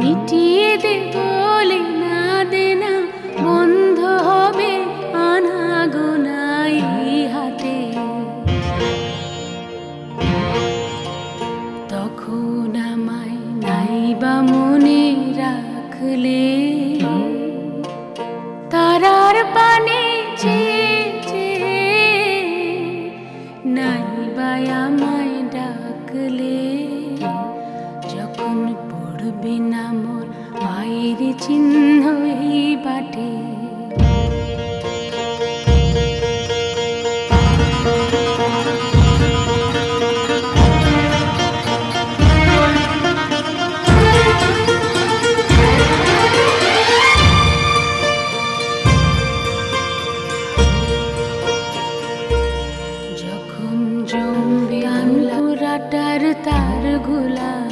মিটিয়ে দেব লেনা দেনা, বন্ধ হবে হাতে। তখন আমায় নাইবা মনে রাখলে, তারার পানে চেয়ে পায়ের চিহ্ন এই বাটে। তার গুলায়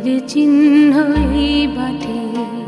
পড়বি না চিহ্ন বাটে।